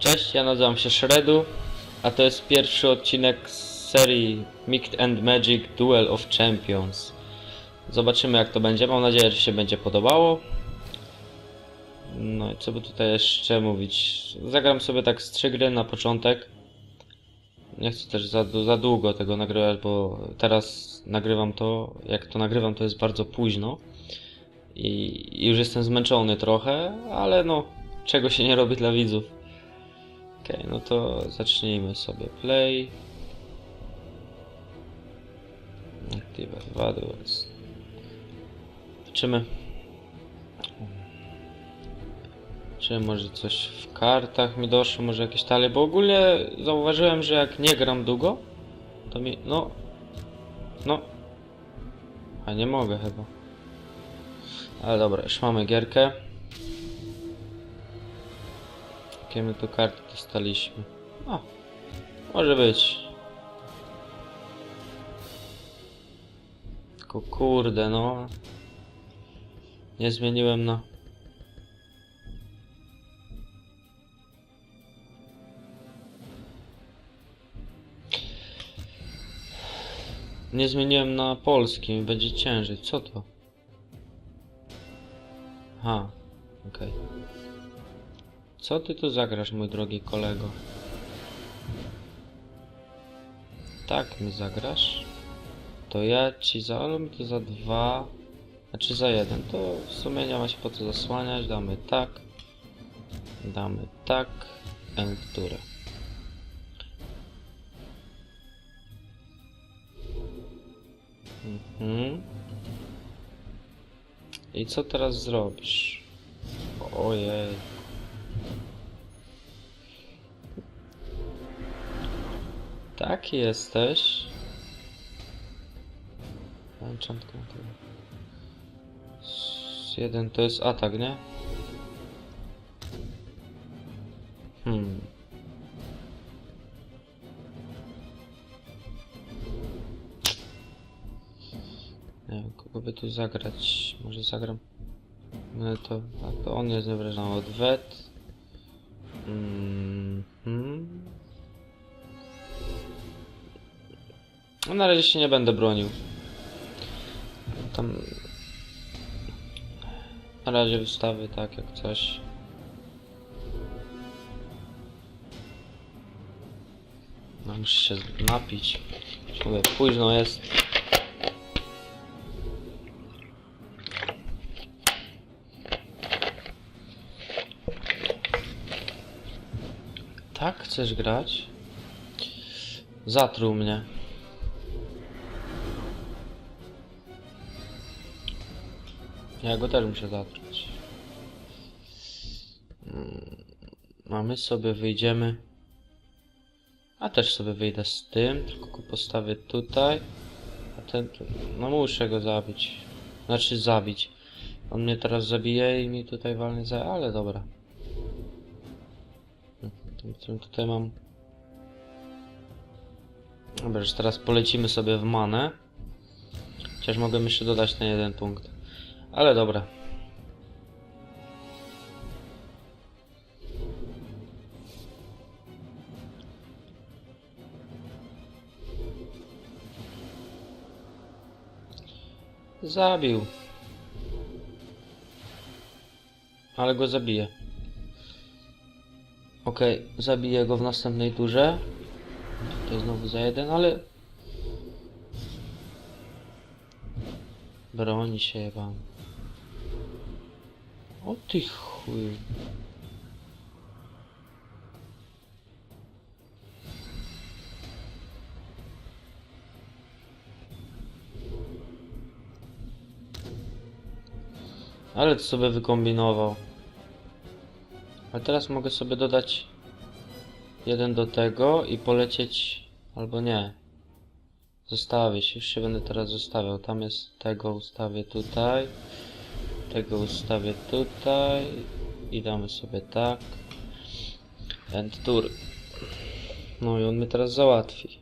Cześć, ja nazywam się Shredu, a to jest pierwszy odcinek z serii Mixed and Magic Duel of Champions. Zobaczymy jak to będzie, mam nadzieję, że się będzie podobało. No i co by tutaj jeszcze mówić? Zagram sobie tak z trzy gry na początek. Nie chcę też za, za długo tego nagrywać, bo teraz nagrywam to, jak to nagrywam to jest bardzo późno. I i już jestem zmęczony trochę, ale no, czego się nie robi dla widzów. Okej, no to zacznijmy sobie play. Active dwa duels. Zobaczymy. Czy może coś w kartach mi doszło, może jakieś talie, bo ogólnie zauważyłem, że jak nie gram długo, to mi, no, no, a nie mogę chyba. Ale dobra, już mamy gierkę. Jakie my tu karty dostaliśmy? O, może być. Tylko kurde, no. Nie zmieniłem na... Nie zmieniłem na polski, będzie ciężej. Co to? Aha, okej. Co ty tu zagrasz, mój drogi kolego? Tak mi zagrasz? To ja ci za, to za dwa, znaczy za jeden. To w sumie nie ma się po co zasłaniać. Damy tak, damy tak, endure. Mhm. I co teraz zrobisz? Ojej. Taki jesteś. Enchant control. S- Jeden to jest atak, nie? Hmm. Nie wiem, kogo by tu zagrać. Może zagram. No to, a to on jest obrażony odwet. Mhm. No na razie się nie będę bronił. Tam... Na razie wystawy tak jak coś. No muszę się napić. Mówię, późno jest. Tak chcesz grać? Zatruł mnie. Ja go też muszę zatruć. Mm, A my sobie wyjdziemy. A też sobie wyjdę z tym, tylko go postawię tutaj. A ten. No muszę go zabić. Znaczy zabić. On mnie teraz zabije i mi tutaj walnie za... Ale dobra. Tym tutaj mam. Dobra, już teraz polecimy sobie w manę. Chociaż mogę jeszcze dodać ten jeden punkt. Ale dobra. Zabił. Ale go zabiję. Okej, zabiję go w następnej turze. To znowu za jeden, ale... Broni się wam. O ty chuj. Ale co sobie wykombinował. A teraz mogę sobie dodać jeden do tego i polecieć, albo nie. Zostawię się, już się będę teraz zostawiał. Tam jest tego ustawię tutaj, tego ustawię tutaj i damy sobie tak. End tour. No i on mnie teraz załatwi.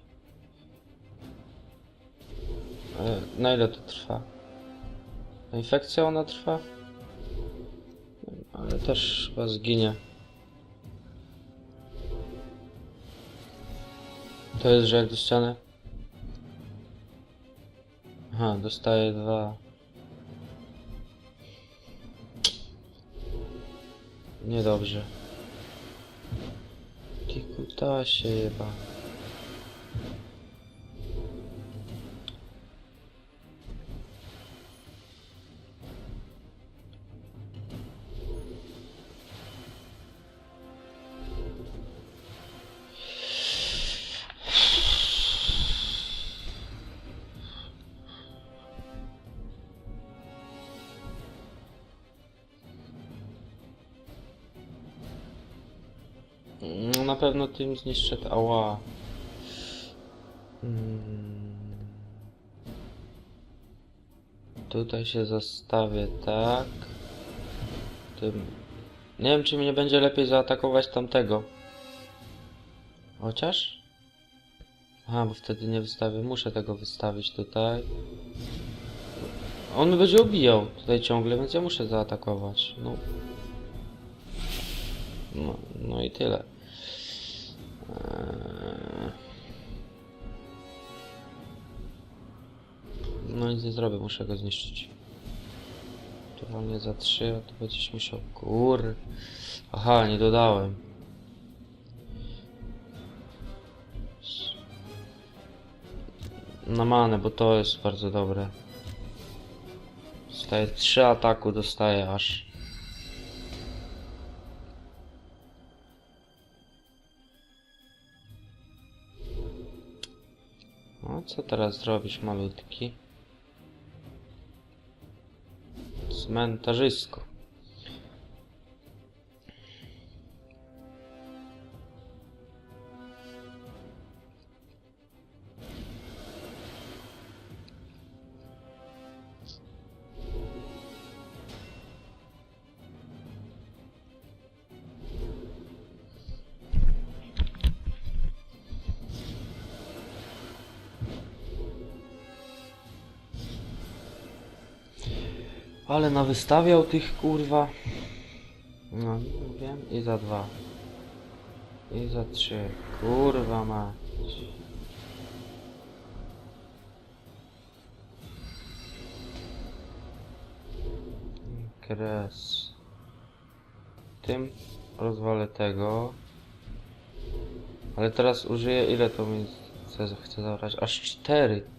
E, na ile to trwa? Infekcja ona trwa? Ale też chyba zginie. To jest, że jak do ściany? Aha, dostaję dwa. Niedobrze. Ty kutasie jeba. Pewno tym zniszczę t- ała. Mm. Tutaj się zostawię tak. Tym. Nie wiem czy mnie będzie lepiej zaatakować tamtego. Chociaż? Aha, bo wtedy nie wystawię. Muszę tego wystawić tutaj. On będzie obijał tutaj ciągle, więc ja muszę zaatakować. No. No, no i tyle. Eee. No nic nie zrobię, muszę go zniszczyć. Totalnie za 3, a to będziesz musiał. Kur. Aha, nie dodałem. Na manę, bo to jest bardzo dobre. Dostaję 3 ataku, dostaję aż. Co teraz zrobisz, malutki? Cmentarzysko. Ale nawystawiał tych kurwa. No, wiem. I za dwa. I za trzy. Kurwa mać. Kres. Tym rozwalę tego. Ale teraz użyję ile to mi chce, chce zabrać? Aż cztery.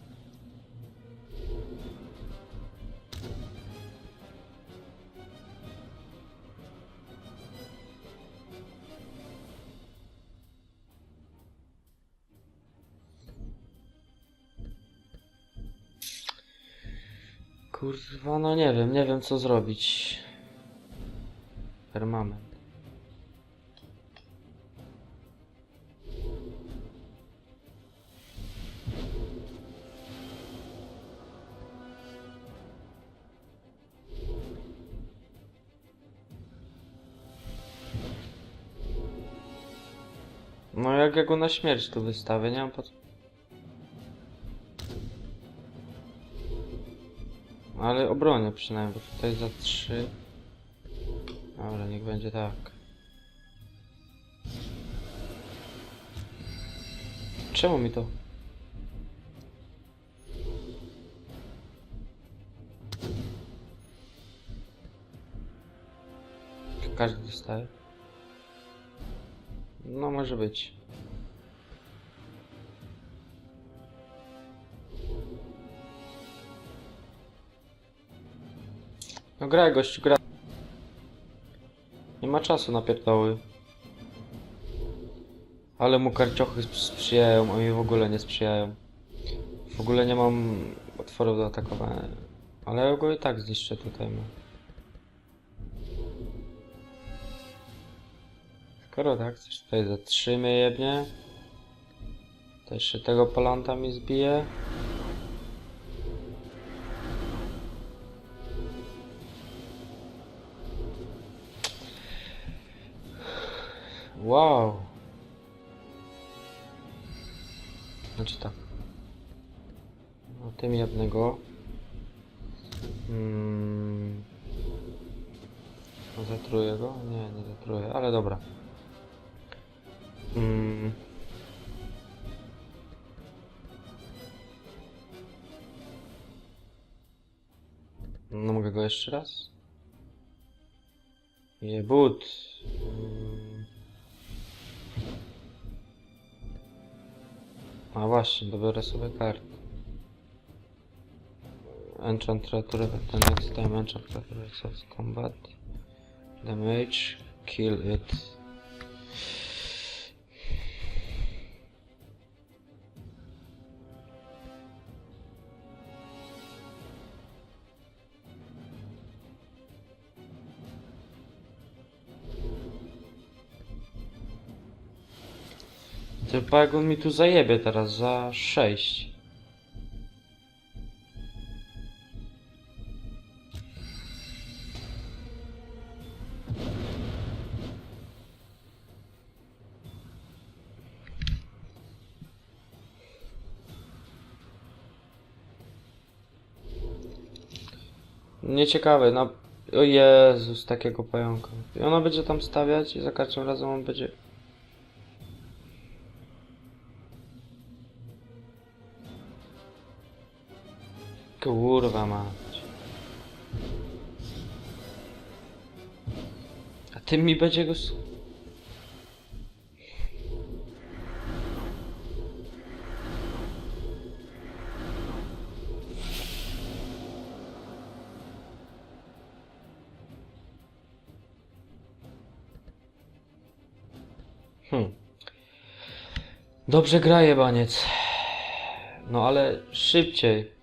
Kurwa, no nie wiem, nie wiem co zrobić. Permanent. No jak ja go na śmierć tu wystawię, nie mam po Ale obronię przynajmniej, bo tutaj za trzy. Dobra, niech będzie tak. Czemu mi to? Każdy dostaje? No może być. No graj gościu, gra. Nie ma czasu na pierdoły. Ale mu karciochy sp- sprzyjają, a mi w ogóle nie sprzyjają. W ogóle nie mam otworów do atakowania. Ale ja go i tak zniszczę tutaj. No. Skoro tak, chcesz tutaj za trzy mnie jebnie. To jeszcze tego polanta mi zbije. Wow. Znaczy tak. No, tym jednego. Hmm. No, zatruję go? Nie, nie zatruję, ale dobra. Hmm. No mogę go jeszcze raz? Jebut. Yeah, hmm. A właśnie, dobiorę sobie kartę. Enchant creature the next time enchant exhausts combat. Damage. Kill it. Ty jak on mi tu zajebie teraz za 6. Nieciekawe, no. O Jezus, takiego pająka. I ona będzie tam stawiać i za każdym razem on będzie Kurwa mać. A tym mi będzie go... Hmm. Dobrze gra jebaniec. No ale szybciej.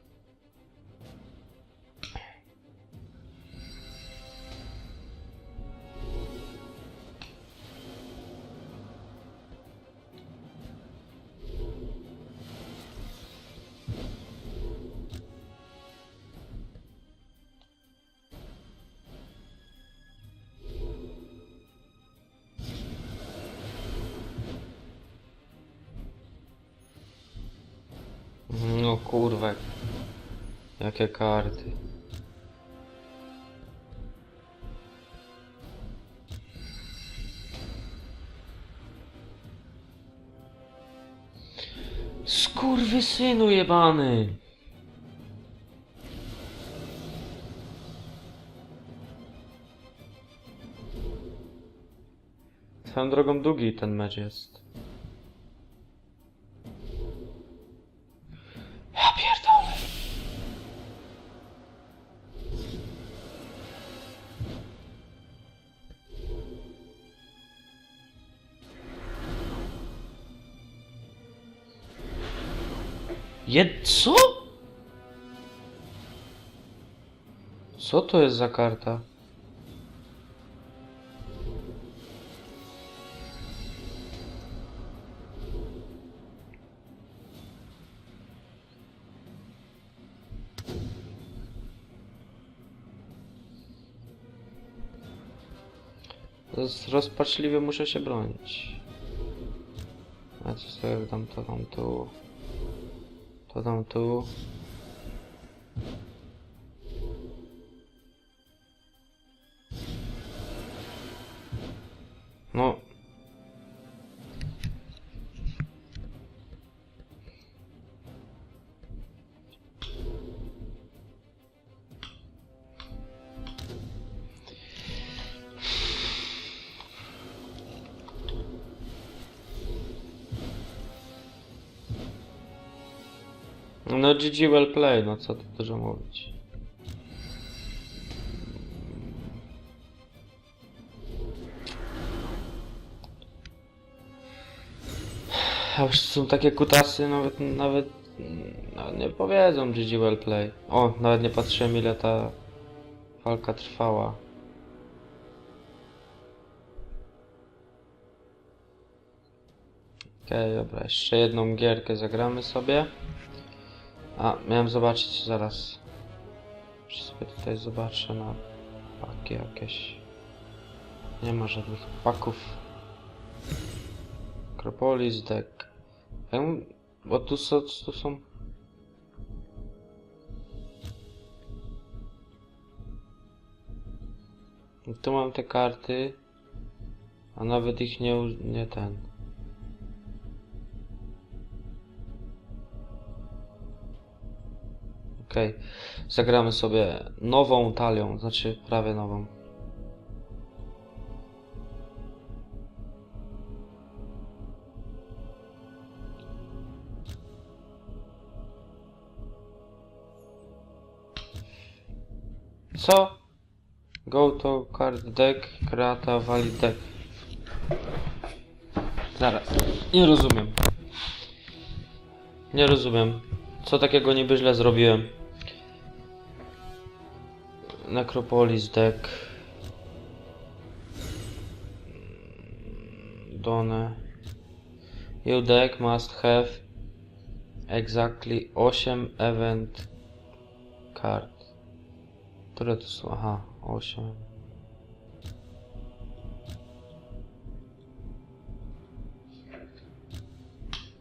Jakie karty. Skurwy synu jebany. Swoją drogą długi ten mecz jest. Jed... co? Co to jest za karta? Rozpaczliwie muszę się bronić. A co sobie dam to dam tu. To No GG well play, no co tu dużo mówić. A są takie kutasy, nawet, nawet no, nie powiedzą GG well play. O, nawet nie patrzyłem ile ta walka trwała. Okej, dobra, jeszcze jedną gierkę zagramy sobie. A, miałem zobaczyć zaraz. Czy sobie tutaj zobaczę na paki jakieś. Nie ma żadnych paków. Acropolis deck. Bo tu są, tu są... Tu mam te karty. A nawet ich nie, nie ten. Zagramy sobie nową talią, znaczy prawie nową. Co? Go to card deck, creata valid deck. Zaraz. Nie rozumiem. Nie rozumiem. Co takiego niby źle zrobiłem? Necropolis deck. Done. Your deck must have exactly 8 event card. Które to są? Aha, 8.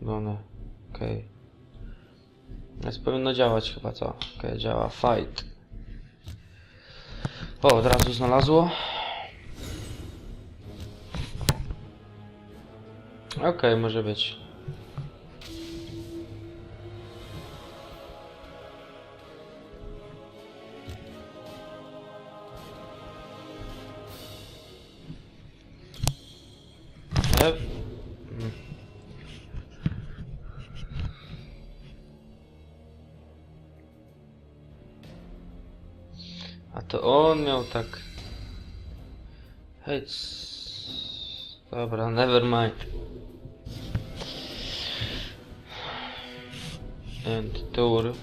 Done. Okej. Więc powinno działać chyba co? Okej, działa. Fight. O, od razu znalazło. Okej, może być. Hej. c- Dobra, never mind. And tour.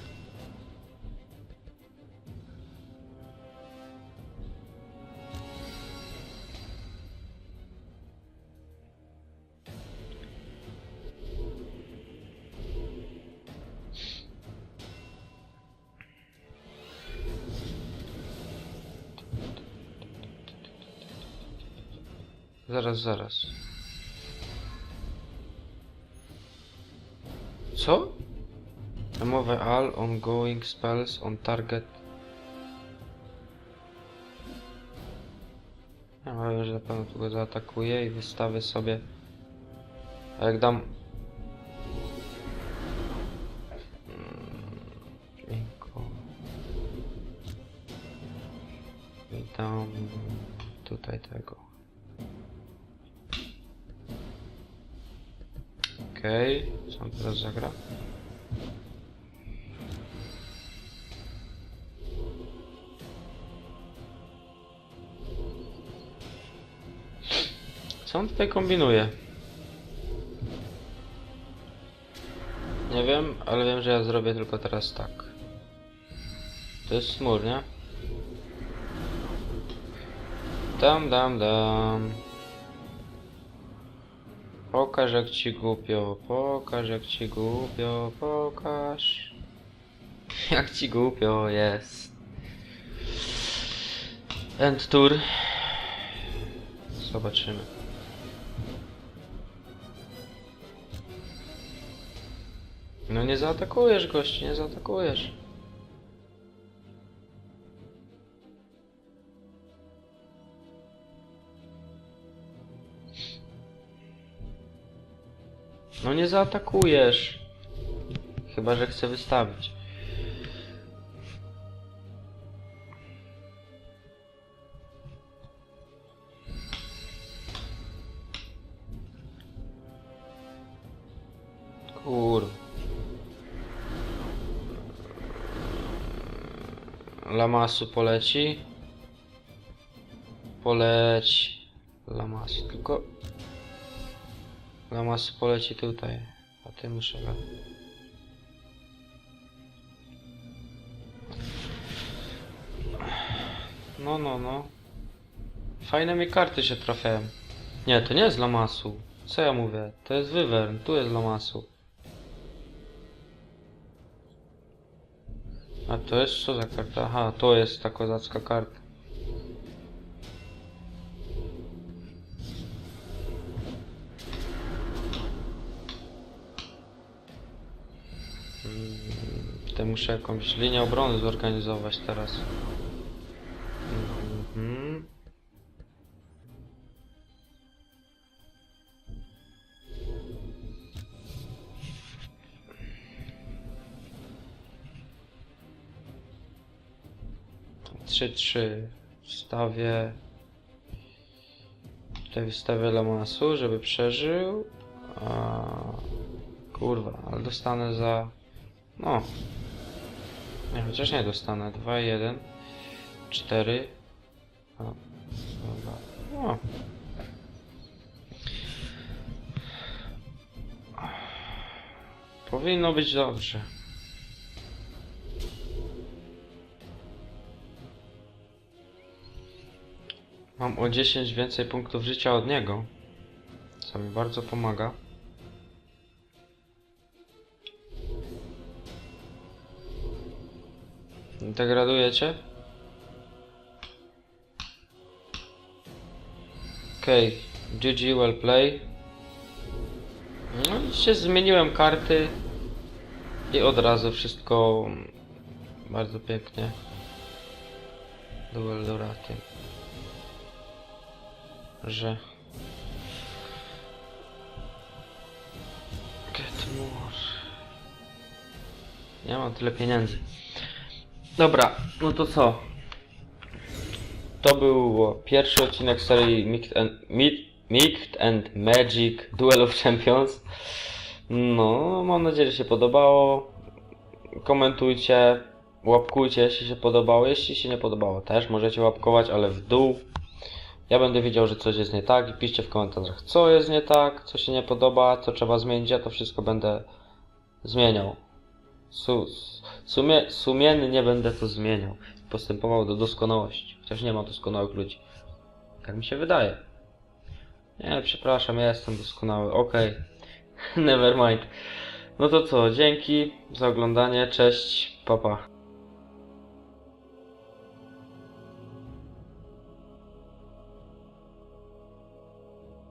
Zaraz, zaraz. Co? Remove all ongoing spells on target. Ja wiem, że na pewno tu go zaatakuję i wystawię sobie. A jak dam. Mm, Dźwięku. I dam tutaj tego. Okej, co on teraz zagra? Co on tutaj kombinuje? Nie wiem, ale wiem, że ja zrobię tylko teraz tak. To jest smur, nie? Dam, dam, dam. Pokaż jak ci głupio, pokaż jak ci głupio, pokaż. Jak ci głupio jest. End tour. Zobaczymy. No nie zaatakujesz gości, nie zaatakujesz. No nie zaatakujesz. Chyba, że chcę wystawić. Kur. Lamasu poleci. Poleci. Lamasu, tylko... Lamasu poleci tutaj. A ty muszę go... No, no, no. Fajne mi karty się trafiają. Nie, to nie jest Lamasu. Co ja mówię? To jest Wyvern, tu jest Lamasu. A to jest co za karta? Aha, to jest ta kozacka karta. To muszę jakąś linię obrony zorganizować teraz. Mhm. 3-3. Wstawię. Tutaj wystawię Lamasu, żeby przeżył. A... Kurwa, ale dostanę za. No. Nie, chociaż nie dostanę. 2, 1, 4. O, dobra. O. Powinno być dobrze. Mam o 10 więcej punktów życia od niego. Co mi bardzo pomaga. Degradujecie? Okej, okay. GG, well play. No i się zmieniłem karty i od razu wszystko bardzo pięknie. Duel Dorakiem. Że... Get more. Nie mam tyle pieniędzy. Dobra, no to co? To był pierwszy odcinek serii Mixed and, Mi- Mixed and Magic Duel of Champions. No, mam nadzieję, że się podobało. Komentujcie, łapkujcie, jeśli się podobało. Jeśli się nie podobało, też możecie łapkować, ale w dół. Ja będę wiedział, że coś jest nie tak i piszcie w komentarzach, co jest nie tak, co się nie podoba, co trzeba zmienić. Ja to wszystko będę zmieniał. Su sumie sumiennie będę to zmieniał. Postępował do doskonałości. Chociaż nie ma doskonałych ludzi. Tak mi się wydaje. Nie, przepraszam, ja jestem doskonały. Okej. Never mind. No to co, dzięki za oglądanie. Cześć, papa.